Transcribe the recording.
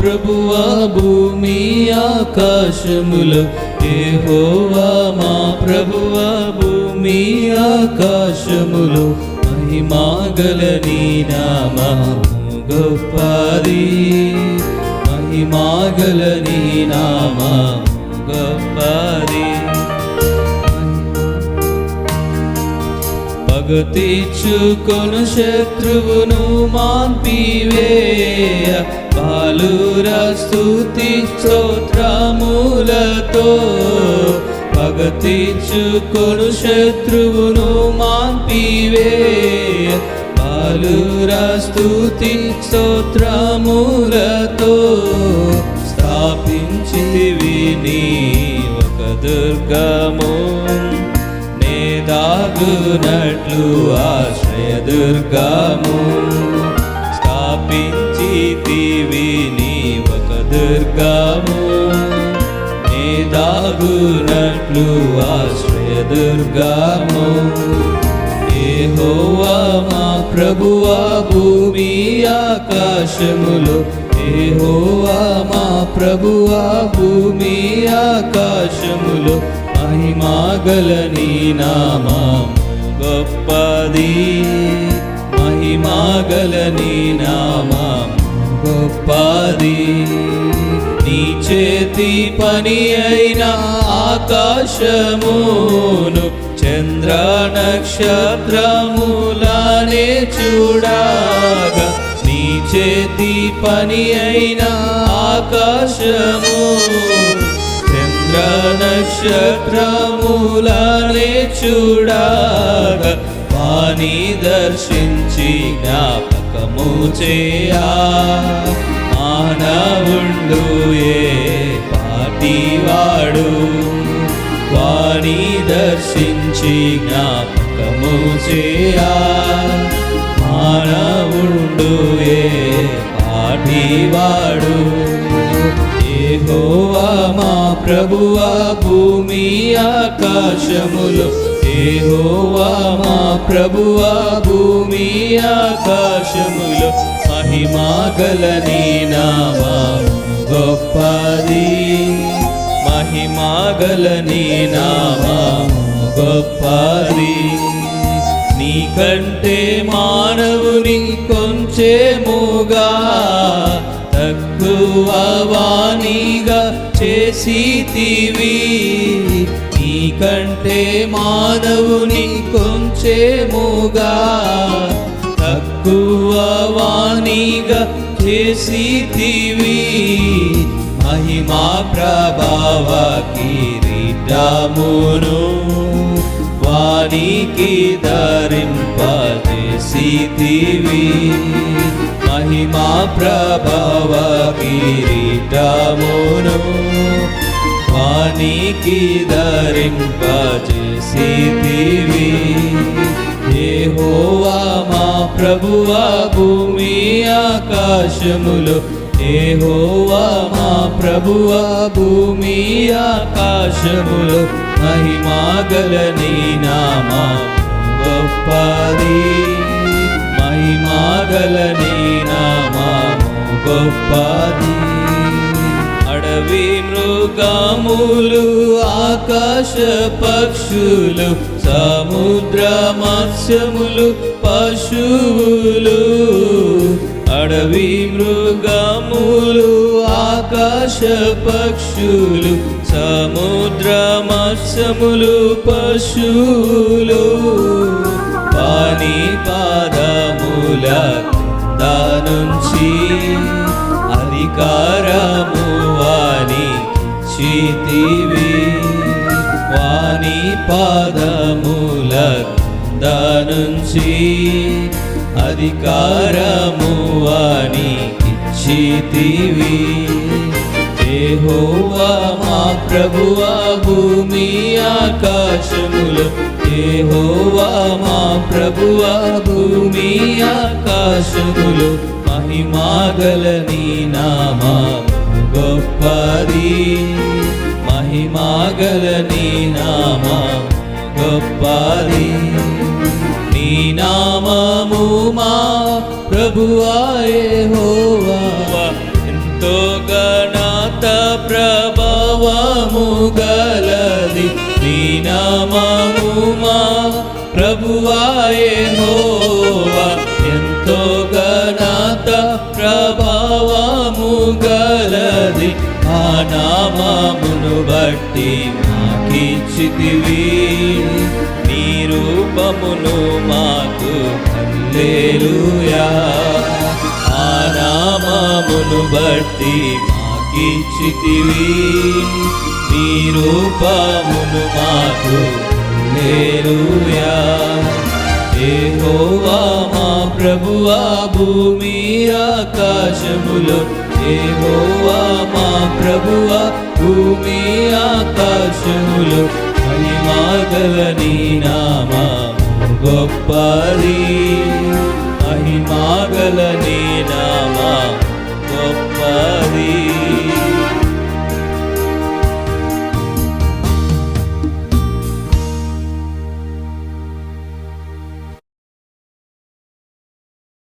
ప్రభువా భూమి ఆకాశములు. ఏహోవా మా ప్రభువా భూమి ఆకాశములు. మహిమాగల నీ నామము గొప్పది. మహిమాగల నీ నామము గొప్పది. పగతీర్చుకొను శత్రువును మాన్పివేయ బాలుర స్థుతి స్తోత్రములతో పగతీర్చుకొను శత్రువును మాన్పివేయ బాలుర స్థుతి స్తోత్రములతో స్థాపించితివి నీ ఒక దుర్గము. దాగునట్లు ఆశ్రయదుర్గము స్థాపించి నీ ఒక దుర్గము. నే దాగునట్లు ఆశ్రయదుర్గము ఏహోవా మా ప్రభువా భూమి ఆకాశములు. ఏహోవా మా ప్రభువా భూమి ఆకాశములు. మహిమాగలని నామము గొప్పది. మహిమాగలని నామము గొప్పది. నీ చేతి పని అయిన ఆకాశమును చంద్ర నక్షత్రములానే చూడాగా. నీ చేతి పని అయిన ఆకాశము నక్షత్రములానే చూడాగా. వాణి దర్శించి జ్ఞాపకము చేయా. మానవుండు ఏ పాటివాడు. వాణి దర్శించి జ్ఞాపకము చేయా. ప్రభువా భూమి ఆకాశములు. ఏహోవా మా ప్రభువా భూమి ఆకాశములు. మహిమాగల నీ నామము గొప్పది. మహిమాగల నీ నామము గొప్పది. నీకంటే మానవుని కొంచెముగా తక్కువ చేసి చేసితివి నీకంటే మానవుని కొంచెముగా తక్కువ వాణిగా చేసితివి. మహిమా ప్రభావ కిరీటమును వాణికి ధరింపజేసితివి. మహిమా ప్రభావ కిరీటమును వానికి ఏ ఏహోవా మా ప్రభువా భూమి ఆకాశములు. ఏహోవా మా ప్రభువా భూమి ఆకాశములు. మహిమాగల నీ నామా గొప్పది. మహిమాగల నీ నామా గొప్పది. అడవి మృగములు ఆకాశ పక్షులు సముద్ర మత్స్యములు పశువులు. అడవి మృగములు ఆకాశ పక్షులు సముద్ర మత్స్యములు పశువులు. పాని పాదముల దానుంచి అధికారము వాణి చితివి. వాణి పాదముల దానుంచి అధికారము వాణి చితివి. ఏహోవా మా ప్రభువా భూమి ఆకాశములు. ఏహోవా మా ప్రభువా భూమి ఆకాశములు. మహిమాగల నీ నామా గొప్పది. మహిమాగల నీ నామా గొప్పది. నీ నామము మా ప్రభువా యెహోవా. ఎంతో ప్రభావము గలది నీ నామము మా ప్రభువాయే హోవా ఎంతో ఘనత ప్రభావము గలది. ఆ నామమును బట్టి మాకిచ్చితివి నీ రూపమును మాకు హల్లెలూయా. ఆ నామమును బట్టి ఇచ్చితివి నీ రూపమును మాకు హల్లెలూయా యెహోవా మా ప్రభువా భూమి ఆకాశములో. యెహోవా మా ప్రభువా భూమి ఆకాశములో. మహిమాగల నీ నామా గొప్పది. మహిమాగల నీ నామా